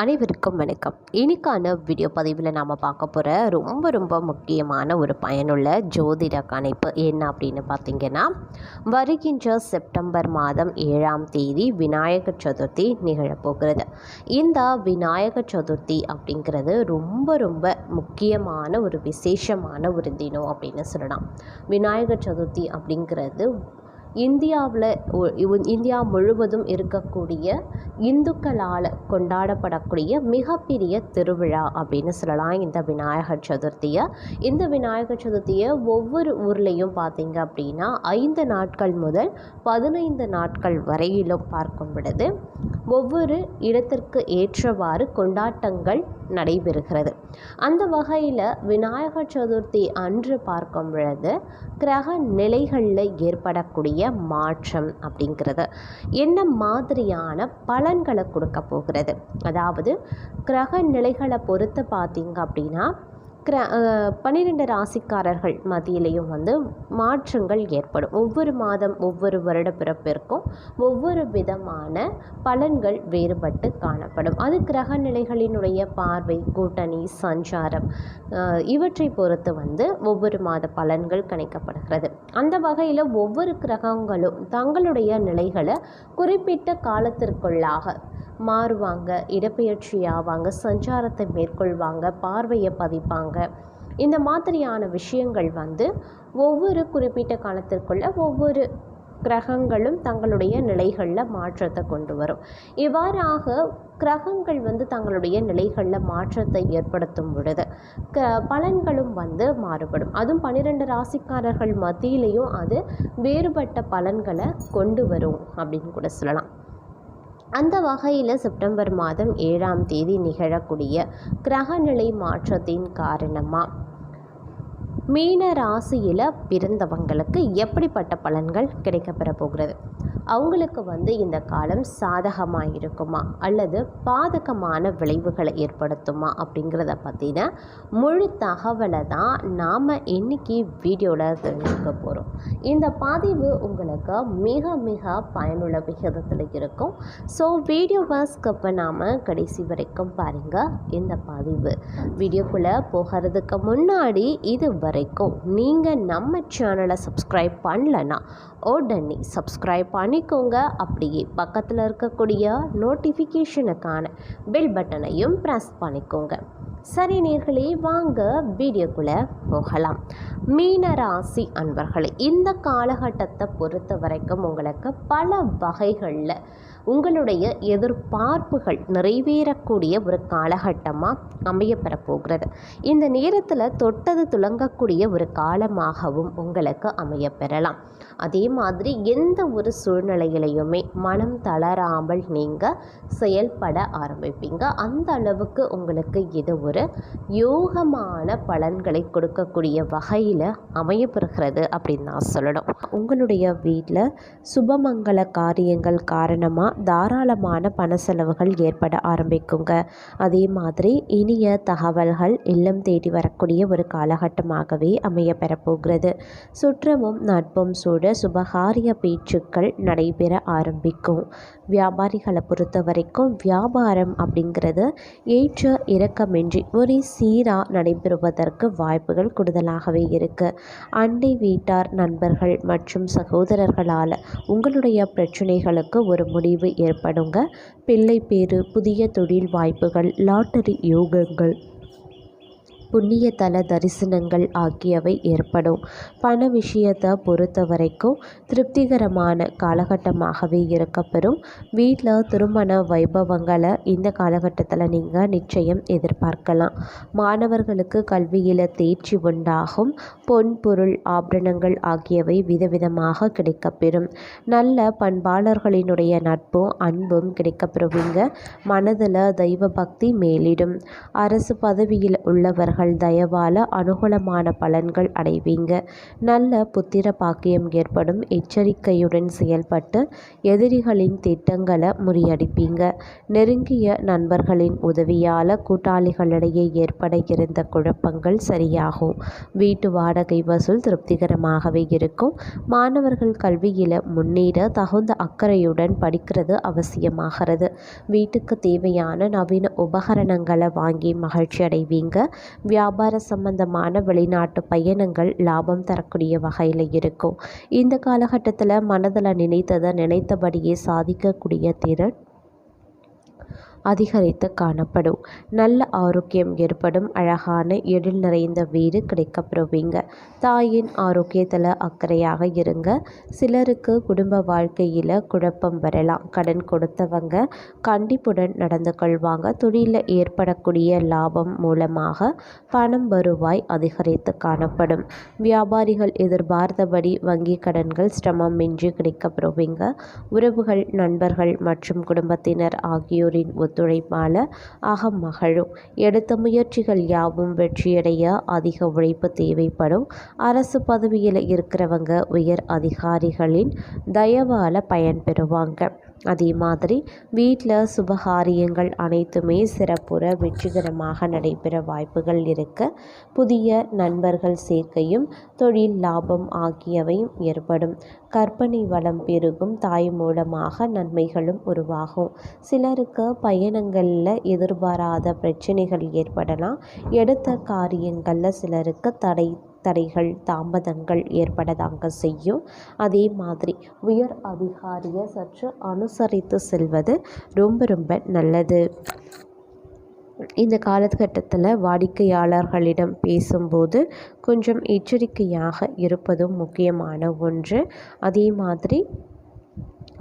அனைவருக்கும் வணக்கம். இன்னைக்கான வீடியோ பதிவில் நாம் பார்க்க போகிற ரொம்ப ரொம்ப முக்கியமான ஒரு பயனுள்ள ஜோதிட கணிப்பு என்ன அப்படின்னு பார்த்தீங்கன்னா வருகின்ற செப்டம்பர் மாதம் ஏழாம் தேதி விநாயகர் சதுர்த்தி நிகழப்போகிறது இந்த விநாயகர் சதுர்த்தி அப்படிங்கிறது ரொம்ப ரொம்ப முக்கியமான ஒரு விசேஷமான ஒரு தினம் அப்படின்னு சொல்லலாம். விநாயகர் சதுர்த்தி அப்படிங்கிறது இந்தியாவில் இந்தியா முழுவதும் இருக்கக்கூடிய இந்துக்களால் கொண்டாடப்படக்கூடிய மிகப்பெரிய திருவிழா அப்படின்னு சொல்லலாம். இந்த விநாயகர் சதுர்த்தியை. இந்த விநாயகர் சதுர்த்தியை ஒவ்வொரு ஊர்லேயும் பார்த்தீங்க அப்படின்னா ஐந்து நாட்கள் முதல் பதினைந்து நாட்கள் வரையிலும் பார்க்கும் பொழுது ஒவ்வொரு இடத்திற்கு ஏற்றவாறு கொண்டாட்டங்கள் நடைபெறுகிறது. அந்த வகையில் விநாயகர் சதுர்த்தி அன்று பார்க்கும் பொழுது கிரக நிலைகளில் ஏற்படக்கூடிய மாற்றம் அப்படிங்கிறது. என்ன மாதிரியான பலன்களை கொடுக்க போகிறது? அதாவது கிரக நிலைகளை பொறுத்து பார்த்தீங்க அப்படின்னா கிர பன்னிரெண்டு ராசிக்காரர்கள் மத்தியிலையும் வந்து மாற்றங்கள் ஏற்படும். ஒவ்வொரு மாதம் ஒவ்வொரு வருட பிறப்பிற்கும் ஒவ்வொரு விதமான பலன்கள் வேறுபட்டு காணப்படும். அது கிரக நிலைகளினுடைய பார்வை கூட்டணி சஞ்சாரம் இவற்றை பொறுத்து வந்து ஒவ்வொரு மாத பலன்கள் கணிக்கப்படுகிறது. அந்த வகையில் ஒவ்வொரு கிரகங்களும் தங்களுடைய நிலைகளை குறிப்பிட்ட காலத்திற்குள்ளாக மாறுவாங்க. இடப்பெயர்ச்சி ஆவாங்க சஞ்சாரத்தை மேற்கொள்வாங்க பார்வையை பதிப்பாங்க. இந்த மாதிரியான விஷயங்கள் வந்து ஒவ்வொரு குறிப்பிட்ட காலத்திற்குள்ள ஒவ்வொரு கிரகங்களும் தங்களுடைய நிலைகளில் மாற்றத்தை கொண்டு வரும். இவ்வாறாக கிரகங்கள் வந்து தங்களுடைய நிலைகளில் மாற்றத்தை ஏற்படுத்தும் பொழுது க பலன்களும் வந்து மாறுபடும். அதுவும் பன்னிரெண்டு ராசிக்காரர்கள் மத்தியிலையும் அது வேறுபட்ட பலன்களை கொண்டு வரும் அப்படின்னு கூட சொல்லலாம். அந்த வகையில் செப்டம்பர் மாதம் ஏழாம் தேதி நிகழக்கூடிய கிரகநிலை மாற்றத்தின் காரணமாக மீன ராசியில் பிறந்தவங்களுக்கு எப்படிப்பட்ட பலன்கள் கிடைக்கப்பெற போகிறது? அவங்களுக்கு வந்து இந்த காலம் சாதகமாக இருக்குமா? அல்லது பாதகமான விளைவுகளை ஏற்படுத்துமா? அப்படிங்கிறத பற்றின முழு தகவலை தான் நாம் இன்றைக்கி வீடியோவில் தெரிஞ்சுக்க போகிறோம் இந்த பதிவு உங்களுக்கு மிக மிக பயனுள்ள விகிதத்தில் இருக்கும். ஸோ வீடியோவை ஸ்கிப் நாம் கடைசி வரைக்கும் பாருங்கள் இந்த பதிவு வீடியோக்குள்ளே போகிறதுக்கு முன்னாடி இது வரைக்கும் நீங்கள் நம்ம சேனலை சப்ஸ்கிரைப் பண்ணலன்னா உடனே சப்ஸ்கிரைப் பண்ணிக்கோங்க. அப்படியே பக்கத்தில் இருக்கக்கூடிய நோட்டிஃபிகேஷனுக்கான பெல் பட்டனையும் ப்ரெஸ் பண்ணிக்கோங்க. சரி நேர்களே வாங்க வீடியோக்குள்ளே போகலாம். மீனராசி அன்பர்களே இந்த காலகட்டத்தை பொறுத்த வரைக்கும் உங்களுக்கு பல வகைகளில் உங்களுடைய எதிர்பார்ப்புகள் நிறைவேறக்கூடிய ஒரு காலகட்டமாக அமையப்பெற போகிறது இந்த நேரத்தில் தொட்டது துளங்கக்கூடிய ஒரு காலமாகவும் உங்களுக்கு அமையப்பெறலாம் அதே மாதிரி எந்த ஒரு சூழ்நிலையிலையுமே மனம் தளராமல் நீங்கள் செயல்பட ஆரம்பிப்பீங்க. அந்த அளவுக்கு உங்களுக்கு இது ஒரு யோகமான பலன்களை கொடுக்கக்கூடிய வகையில் அமையப்பெறுகிறது அப்படின்னு நான் சொல்லணும். உங்களுடைய வீட்டில் சுபமங்கல காரியங்கள் காரணமாக தாராளமான பண செலவுகள் ஏற்பட ஆரம்பிக்குங்க. அதே மாதிரி இனிய தகவல்கள் இல்லம் தேடி வரக்கூடிய ஒரு காலகட்டமாகவே அமைய பெறப்போகிறது சுற்றமும் நட்பும் சூட சுபகாரிய பேச்சுக்கள் நடைபெற ஆரம்பிக்கும். வியாபாரிகளை பொறுத்த வரைக்கும் வியாபாரம் அப்படிங்கிறது ஏற்ற இறக்கமின்றி ஒரு சீராக நடைபெறுவதற்கு வாய்ப்புகள் கூடுதலாகவே இருக்குது அண்டை வீட்டார் நண்பர்கள் மற்றும் சகோதரர்களால் உங்களுடைய பிரச்சனைகளுக்கு ஒரு முடிவு ஏற்படுங்க. பிள்ளை பேரு புதிய தொழில் வாய்ப்புகள் லாட்டரி யோகங்கள் புண்ணிய தல தரிசனங்கள் ஆகியவை ஏற்படும். பண விஷயத்தை பொறுத்த வரைக்கும் திருப்திகரமான காலகட்டமாகவே இருக்கப்பெறும். வீட்டில் திருமண வைபவங்களை இந்த காலகட்டத்தில் நீங்கள் நிச்சயம் எதிர்பார்க்கலாம். மாணவர்களுக்கு கல்வியில் தேர்ச்சி உண்டாகும். பொன் பொருள் ஆபரணங்கள் ஆகியவை விதவிதமாக கிடைக்கப்பெறும். நல்ல பண்பாளர்களினுடைய நட்பும் அன்பும் கிடைக்கப்பெறுவீங்க. மனதில் தெய்வ பக்தி மேலிடும். அரசு பதவியில் உள்ளவர்கள் அவர்கள் தயவால அனுகூலமான பலன்கள் அடைவீங்க. நல்ல புத்திர பாக்கியம் ஏற்படும். எச்சரிக்கையுடன் செயல்பட்டு எதிரிகளின் திட்டங்களை முறியடிப்பீங்க. நெருங்கிய நண்பர்களின் உதவியால் கூட்டாளிகளிடையே ஏற்பட இருந்த குழப்பங்கள் சரியாகும். வீட்டு வாடகை வசூல் திருப்திகரமாகவே இருக்கும். மாணவர்கள் கல்வியில் முன்னேற தகுந்த அக்கறையுடன் படிக்கிறது அவசியமாகிறது. வீட்டுக்கு தேவையான நவீன உபகரணங்களை வாங்கி மகிழ்ச்சி அடைவீங்க வியாபார சம்பந்தமான வெளிநாட்டு பயணங்கள் லாபம் தரக்கூடிய வகையில் இருக்கும். இந்த காலகட்டத்தில் மனதில் நினைத்ததை நினைத்தபடியே சாதிக்கக்கூடிய திறன் அதிகரித்து காணப்படும். நல்ல ஆரோக்கியம் ஏற்படும். அழகான எழில் நிறைந்த வீடு கிடைக்கப்பெறுவீங்க. தாயின் ஆரோக்கியத்தில் அக்கறையாக இருங்க. சிலருக்கு குடும்ப வாழ்க்கையில் குழப்பம் வரலாம். கடன் கொடுத்தவங்க கண்டிப்புடன் நடந்து கொள்வாங்க. தொழிலில் ஏற்படக்கூடிய லாபம் மூலமாக பணம் வருவாய் அதிகரித்து காணப்படும். வியாபாரிகள் எதிர்பார்த்தபடி வங்கி கடன்கள் சிரமமின்றி கிடைக்கப்பெறுவீங்க. உறவுகள் நண்பர்கள் மற்றும் குடும்பத்தினர் ஆகியோரின் ஒத்துழைப்பால் அகம் மகளும் எடுத்த முயற்சிகள் யாவும் வெற்றியடைய அதிக உழைப்பு தேவைப்படும். அரசு பதவியில் இருக்கிறவங்க உயர் அதிகாரிகளின் தயவால் பயன்பெறுவாங்க. அதே மாதிரி வீட்டில் சுபகாரியங்கள் அனைத்துமே சிறப்புற வெற்றிகரமாக நடைபெற வாய்ப்புகள் இருக்க புதிய நண்பர்கள் சேர்க்கையும் தொழில் லாபம் ஆகியவையும் ஏற்படும். கற்பனை வளம் பெருகும் தாய் மூலமாக நன்மைகளும் உருவாகும். சிலருக்கு பயணங்களில் எதிர்பாராத பிரச்சனைகள் ஏற்படலாம். எடுத்த காரியங்களில் சிலருக்கு தடை தடைகள் தாமதங்கள் ஏற்படதாங்க செய்யும். அதே மாதிரி உயர் அதிகாரியை சற்று அனுசரித்து செல்வது ரொம்ப ரொம்ப நல்லது. இந்த காலகட்டத்தில் வாடிக்கையாளர்களிடம் பேசும்போது கொஞ்சம் எச்சரிக்கையாக இருப்பதும் முக்கியமான ஒன்று. அதே மாதிரி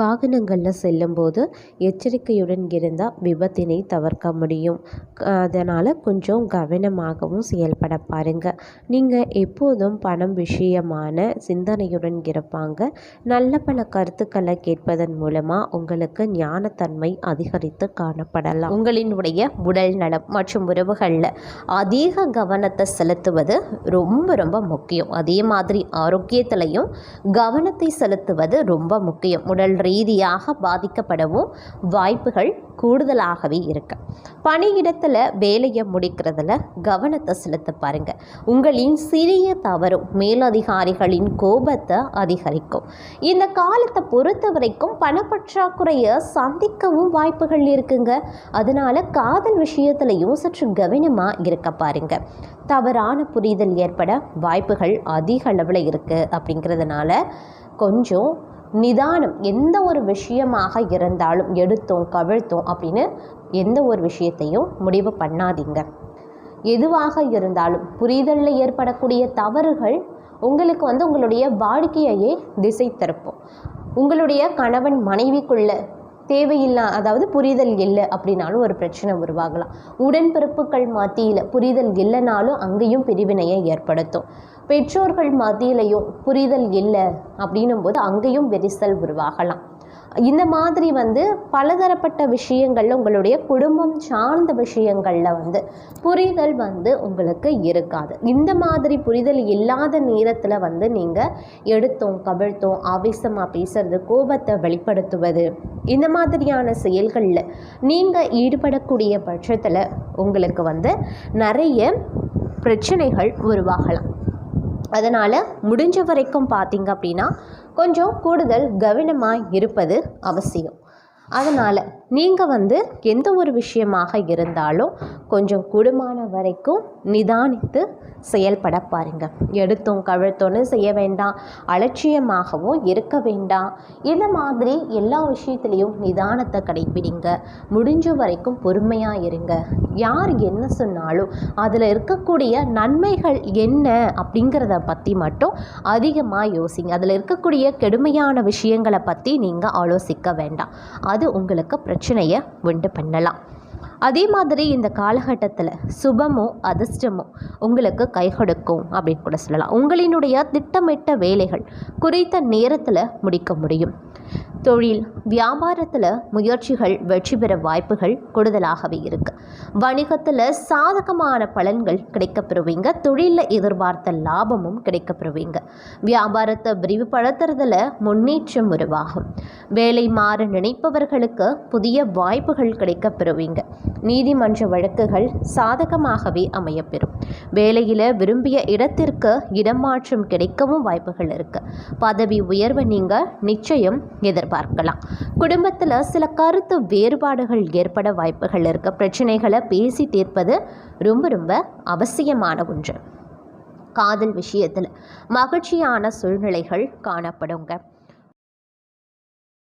வாகனங்களில் செல்லும்போது எச்சரிக்கையுடன் இருந்தால் விபத்தினை தவிர்க்க முடியும். அதனால் கொஞ்சம் கவனமாகவும் செயல்பட பாருங்கள் நீங்கள் எப்போதும் பணம் விஷயமான சிந்தனையுடன் இருப்பாங்க. நல்ல பல கருத்துக்களை கேட்பதன் மூலமாக உங்களுக்கு ஞானத்தன்மை அதிகரித்து காணப்படலாம். உங்களினுடைய உடல் நலம் மற்றும் உறவுகளில் அதிக கவனத்தை செலுத்துவது ரொம்ப ரொம்ப முக்கியம். அதே மாதிரி ஆரோக்கியத்திலையும் கவனத்தை செலுத்துவது ரொம்ப முக்கியம். உடல் ரீதியாக பாதிக்கப்படவும் வாய்ப்புகள் கூடுதலாகவே இருக்கு. பணியிடத்தில் வேலையை முடிக்கிறதுல கவனத்தை செலுத்த பாருங்க. உங்களின் சிறிய தவறும் மேலதிகாரிகளின் கோபத்தை அதிகரிக்கும். இந்த காலத்தை பொறுத்த வரைக்கும் பணப்பற்றாக்குறையை சந்திக்கவும் வாய்ப்புகள் இருக்குங்க. அதனால காதல் விஷயத்திலையும் சற்று கவனமாக இருக்க பாருங்க. தவறான புரிதல் ஏற்பட வாய்ப்புகள் அதிக அளவில் இருக்குது அப்படிங்கிறதுனால கொஞ்சம் நிதானம் எந்த ஒரு விஷயமாக இருந்தாலும் எடுத்தோம் கவிழ்த்தோம் அப்படின்னு எந்த ஒரு விஷயத்தையும் முடிவு பண்ணாதீங்க. எதுவாக இருந்தாலும் புரிதலில் ஏற்படக்கூடிய தவறுகள் உங்களுக்கு வந்து உங்களுடைய வாடிக்கையையே திசை திருப்பும். உங்களுடைய கணவன் மனைவிக்குள்ள தேவையில்லா அதாவது புரிதல் இல்லை அப்படின்னாலும் ஒரு பிரச்சனை உருவாகலாம். உடன்பிறப்புகள் மத்தியில் புரிதல் இல்லைனாலும் அங்கேயும் பிரிவினையை ஏற்படுத்தும். பெற்றோர்கள் மத்தியிலையும் புரிதல் இல்லை அப்படின்னும் போது அங்கேயும் விரிசல் உருவாகலாம். இந்த மாதிரி வந்து பலதரப்பட்ட விஷயங்களில் உங்களுடைய குடும்பம் சார்ந்த விஷயங்களில் வந்து புரிதல் வந்து உங்களுக்கு இருக்காது. இந்த மாதிரி புரிதல் இல்லாத நேரத்தில் வந்து நீங்கள் எடுத்தோம் கவிழ்த்தோம் ஆவேசமாக பேசுறது கோபத்தை வெளிப்படுத்துவது இந்த மாதிரியான செயல்களில் நீங்கள் ஈடுபடக்கூடிய பட்சத்தில் உங்களுக்கு வந்து நிறைய பிரச்சனைகள் உருவாகலாம். அதனால் முடிஞ்ச வரைக்கும் பார்த்திங்க அப்படின்னா கொஞ்சம் கூடுதல் கவனமாக இருப்பது அவசியம். அதனால் நீங்கள் வந்து எந்த ஒரு விஷயமாக இருந்தாலும் கொஞ்சம் கூடுமான வரைக்கும் நிதானித்து செயல்பட பாருங்க. எடுத்தோம் கழுத்தோன்னு செய்ய வேண்டாம். அலட்சியமாகவும் இருக்க வேண்டாம். இந்த மாதிரி எல்லா விஷயத்துலேயும் நிதானத்தை கடைபிடிங்க முடிஞ்ச வரைக்கும் பொறுமையாக இருங்க. யார் என்ன சொன்னாலும் அதில் இருக்கக்கூடிய நன்மைகள் என்ன அப்படிங்கிறத பற்றி மட்டும் அதிகமாக யோசிங்க. அதில் இருக்கக்கூடிய கெடுமையான விஷயங்களை பற்றி நீங்கள் ஆலோசிக்க வேண்டாம். அது உங்களுக்கு பிரச்சனை பிரச்சனையை உண்டு பண்ணலாம். அதே மாதிரி இந்த காலகட்டத்தில் சுபமோ அதிர்ஷ்டமோ உங்களுக்கு கை கொடுக்கும் அப்படின்னு கூட சொல்லலாம். உங்களினுடைய திட்டமிட்ட வேலைகள் குறித்த நேரத்தில் முடிக்க முடியும். தொழில் வியாபாரத்தில் முயற்சிகள் வெற்றி பெற வாய்ப்புகள் கூடுதலாகவே இருக்கு. வணிகத்தில் சாதகமான பலன்கள் கிடைக்கப்பெறுவீங்க. தொழிலில் எதிர்பார்த்த லாபமும் கிடைக்கப்பெறுவீங்க. வியாபாரத்தை விரிவுபடுத்துறதுல முன்னேற்றம் உருவாகும். வேலை மாற நினைப்பவர்களுக்கு புதிய வாய்ப்புகள் கிடைக்கப்பெறுவீங்க. நீதிமன்ற வழக்குகள் சாதகமாகவே அமையப்பெறும். வேலையில் விரும்பிய இடத்திற்கு இடமாற்றம் கிடைக்கவும் வாய்ப்புகள் இருக்கு. பதவி உயர்வை நீங்கள் நிச்சயம் பார்க்கலாம். குடும்பத்தில் சில கருத்து வேறுபாடுகள் ஏற்பட வாய்ப்புகள் இருக்க பிரச்சனைகளை பேசி தீர்ப்பது ரொம்ப ரொம்ப அவசியமான ஒன்று. காதல் விஷயத்தில் மகிழ்ச்சியான சூழ்நிலைகள் காணப்படுங்க.